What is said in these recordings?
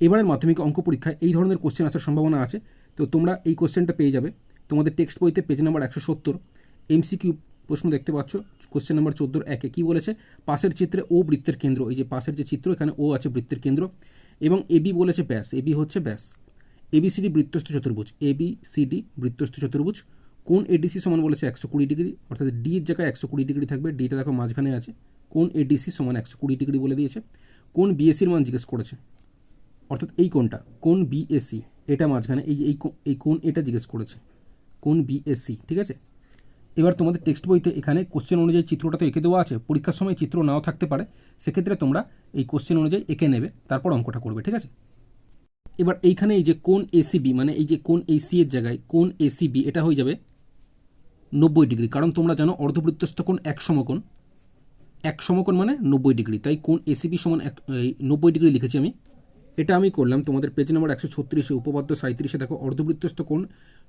এবারের মাধ্যমিক অঙ্ক পরীক্ষায় এই ধরনের কোশ্চেন আসার সম্ভাবনা আছে। তো তোমরা এই কোশ্চেনটা পেয়ে যাবে। তোমাদের টেক্সট বইতে পেজ নাম্বার একশো সত্তর এমসিকিউ প্রশ্ন দেখতে পাচ্ছ। কোশ্চেন নাম্বার চোদ্দোর একে কী বলেছে? পাশের চিত্রে ও বৃত্তের কেন্দ্র। এই যে পাশের যে চিত্র, এখানে ও আছে বৃত্তের কেন্দ্র। এবং এবি বলেছে ব্যাস। এবি হচ্ছে ব্যাস। এবিসিডি বৃত্তস্থ চতুর্ভুজ। এবিসিডি বৃত্তস্থ চতুর্ভুজ। কোন এডিসি সমান বলেছে একশো কুড়ি ডিগ্রি? অর্থাৎ ডি এর জায়গায় একশো কুড়ি ডিগ্রি থাকবে। ডিটা দেখো মাঝখানে আছে। কোন এডিসি সমান একশো কুড়ি ডিগ্রি বলে দিয়েছে। কোন বিএসির মান জিজ্ঞেস করেছে? অর্থাৎ এই কোনটা কোন বিএসসি এটা মাঝখানে, এই এই কোন এটা জিজ্ঞেস করেছে কোন বিএসসি ঠিক আছে? এবার তোমাদের টেক্সট বইতে এখানে কোশ্চেন অনুযায়ী চিত্রটা তো এঁকে দেওয়া আছে, পরীক্ষার সময় চিত্র নাও থাকতে পারে, সেক্ষেত্রে তোমরা এই কোশ্চেন অনুযায়ী এঁকে নেবে, তারপর অঙ্কটা করবে, ঠিক আছে? এবার এইখানে এই যে কোন এসিবি মানে এই যে কোন এসি এর জায়গায় কোন এসিবি এটা হয়ে যাবে নব্বই ডিগ্রি, কারণ তোমরা জানো অর্ধবৃত্তস্থ কোণ এক সমকোণ এক সমকোণ মানে নব্বই ডিগ্রি, তাই কোন এসিবি সমান এক নব্বই ডিগ্রি লিখেছি আমি এটা আমি করলাম। তোমাদের পেজ নাম্বার একশো ছত্রিশে, উপপাদ্য সাঁত্রিশে দেখো, অর্ধবৃত্তস্থ কোণ,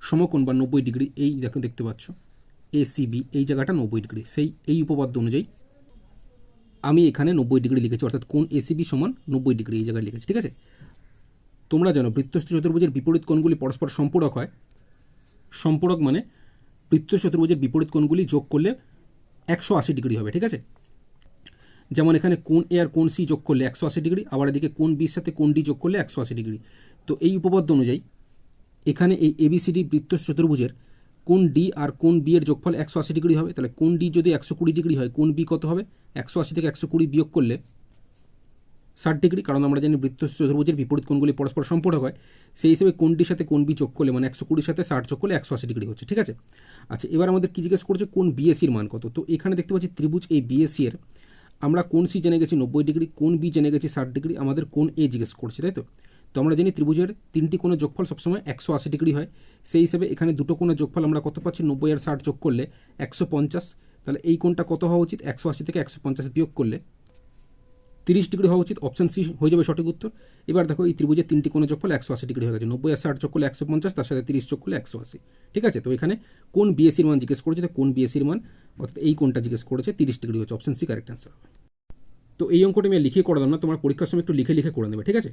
সমকোণ বা নব্বই ডিগ্রি, এই দেখো, দেখতে পাচ্ছ। এসিবি এই জায়গাটা নব্বই ডিগ্রি, সেই, এই উপপাদ্য অনুযায়ী আমি এখানে নব্বই ডিগ্রি লিখেছি, অর্থাৎ কোন এসিবি সমান নব্বই ডিগ্রি এই জায়গায় লিখেছি, ঠিক আছে? তোমরা জানো, বৃত্তস্থ চতুর্ভুজের বিপরীত কোণগুলি পরস্পর সম্পূরক হয়। সম্পূরক মানে বৃত্ত চতুর্ভুজের বিপরীত কোণগুলি যোগ করলে একশো আশি ডিগ্রি হবে, ঠিক আছে? যেমন এখানে কোন এ আর কোন সি যোগ করলে একশো আশি ডিগ্রি, আবার এদিকে কোন বির সাথে কোন ডি যোগ করলে একশো আশি ডিগ্রি। তো এই উপপাদ্য অনুযায়ী এখানে এই এবিসিডি বৃত্ত চতুর্ভুজের কোন ডি আর কোন বি এর যোগফল একশো আশি ডিগ্রি হবে? তাহলে কোন ডি যদি একশো কুড়ি ডিগ্রি হয়, কোন বি কত হবে? একশো আশি থেকে একশো কুড়ি বিয়োগ করলে ষাট ডিগ্রি, কারণ আমরা জানি বৃত্ত চতুর্ভুজের বিপরীত কোণগুলি পরস্পর সম্পর্ক হয়। সেই হিসেবে কোনটির সাথে কোন বি যোগ করলে মানে একশো কুড়ির সাথে ষাট যোগ করলে একশো আশি ডিগ্রি হচ্ছে, ঠিক আছে? আচ্ছা এবার আমাদের কি জিজ্ঞেস করছে কোন বিএসির মান কত? তো এখানে দেখতে পাচ্ছি ত্রিভুজ এই বিএসসি এর আমরা কোন সি জেনে গেছি, নব্বই ডিগ্রি, কোন বি জেনে গেছি, ষাট ডিগ্রি, আমাদের কোন এ জিজ্ঞেস করছে, তাই তো? তো আমরা জানি ত্রিভুজের তিনটি কোণের যোগফল সবসময় একশো আশি ডিগ্রি হয়। সেই হিসেবে এখানে দুটো কোণের যোগফল আমরা কত পাচ্ছি? নব্বই আর ষাট যোগ করলে একশো পঞ্চাশ। তাহলে এই কোণটা কত হওয়া উচিত? একশো আশি থেকে একশো পঞ্চাশ বিয়োগ করলে তিরিশ ডিগ্রি হওয়া উচিত অপশন সি হয়ে যাবে সঠিক উত্তর। এবার দেখো, এই ত্রিভুজের তিনটি কোনো যোগফল একশো আশি ডিগ্রি হয়ে গেছে। নব্বই আর ষাট যোগ একশো পঞ্চাশ, তার সাথে তিরিশ যোগ একশো আশি। ঠিক আছে? তো এখানে কোন বিএসির মান জিজ্ঞেস করেছে? তো কোন বিএসির মান? অর্থাৎ এই কোনটা জিজ্ঞেস করেছে, তিরিশ ডিগ্রি হচ্ছে অপশন সি কারেক্ট অ্যান্সার তো এই অঙ্কটা আমি লিখে করে দাম না, তোমার পরীক্ষার সময় একটু লিখে লিখে করে নেবে, ঠিক আছে?